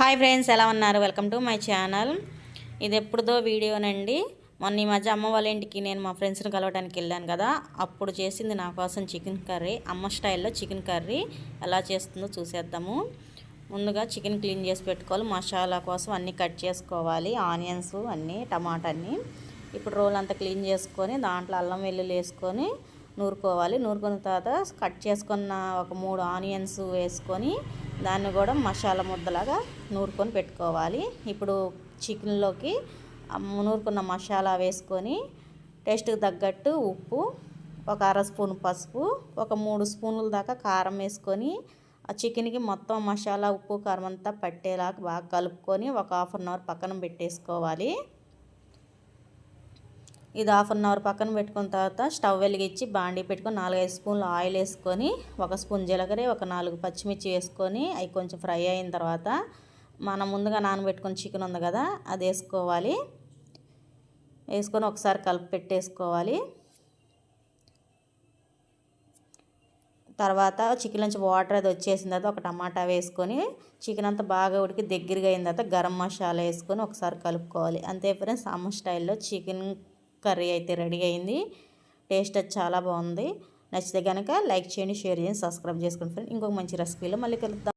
Hi friends ఎలా ఉన్నారు? Welcome to my channel. ఇది ఎప్పుడుదో వీడియోనండి. మొన్న ఈ మధ్య అమ్మ వాళ్ళ ఇంటికి నేను మా ఫ్రెండ్స్ని కలవడానికి వెళ్ళాను కదా. అప్పుడు చేసింది నా కోసం చికెన్ కర్రీ. అమ్మ స్టైల్లో చికెన్ కర్రీ ఎలా చేస్తుందో చూసేద్దాము. ముందుగా చికెన్ క్లీన్ చేసి పెట్టుకోవాలి. మసాలా కోసం అన్నీ కట్ చేసుకోవాలి. ఆనియన్స్ అన్నీ టమాటా అన్నీ. ఇప్పుడు రోల్ అంతా క్లీన్ చేసుకొని దాంట్లో అల్లం వెల్లుల్లి వేసుకొని నూరుకోవాలి. నూరుకున్న తర్వాత కట్ చేసుకున్న ఒక మూడు ఆనియన్స్ వేసుకొని దాన్ని కూడా మసాలా ముద్దలాగా నూరుకొని పెట్టుకోవాలి. ఇప్పుడు చికెన్లోకి నూరుకున్న మసాలా వేసుకొని టేస్ట్కి తగ్గట్టు ఉప్పు ఒక అర స్పూన్ పసుపు ఒక మూడు స్పూన్ల దాకా కారం వేసుకొని ఆ చికెన్కి మొత్తం మసాలా ఉప్పు కారం అంతా పట్టేలాగా బాగా కలుపుకొని ఒక హాఫ్ అన్ అవర్ పక్కన పెట్టేసుకోవాలి. ఇది హాఫ్ అన్ అవర్ పక్కన పెట్టుకున్న తర్వాత స్టవ్ వెలిగించి బాండీ పెట్టుకొని నాలుగైదు స్పూన్లు ఆయిల్ వేసుకొని ఒక స్పూన్ జీలకర్ర ఒక నాలుగు పచ్చిమిర్చి వేసుకొని అవి కొంచెం ఫ్రై అయిన తర్వాత మనం ముందుగా నానబెట్టుకుని చికెన్ ఉంది కదా అది వేసుకోవాలి. వేసుకొని ఒకసారి కలిపి పెట్టేసుకోవాలి. తర్వాత చికెన్ నుంచి వాటర్ అది వచ్చేసిన తర్వాత ఒక టమాటా వేసుకొని చికెన్ అంతా బాగా ఉడికి దగ్గరగా అయిన తర్వాత గరం మసాలా వేసుకొని ఒకసారి కలుపుకోవాలి. అంతే ఫ్రెండ్స్ అమ్మ స్టైల్లో చికెన్ కర్రీ అయితే రెడీ అయింది. టేస్ట్ అది చాలా బాగుంది. నచ్చితే కనుక లైక్ చేయండి షేర్ చేయండి సబ్స్క్రైబ్ చేసుకోండి ఫ్రెండ్. ఇంకొక మంచి రెసిపీలో మళ్ళీ కలుద్దాం.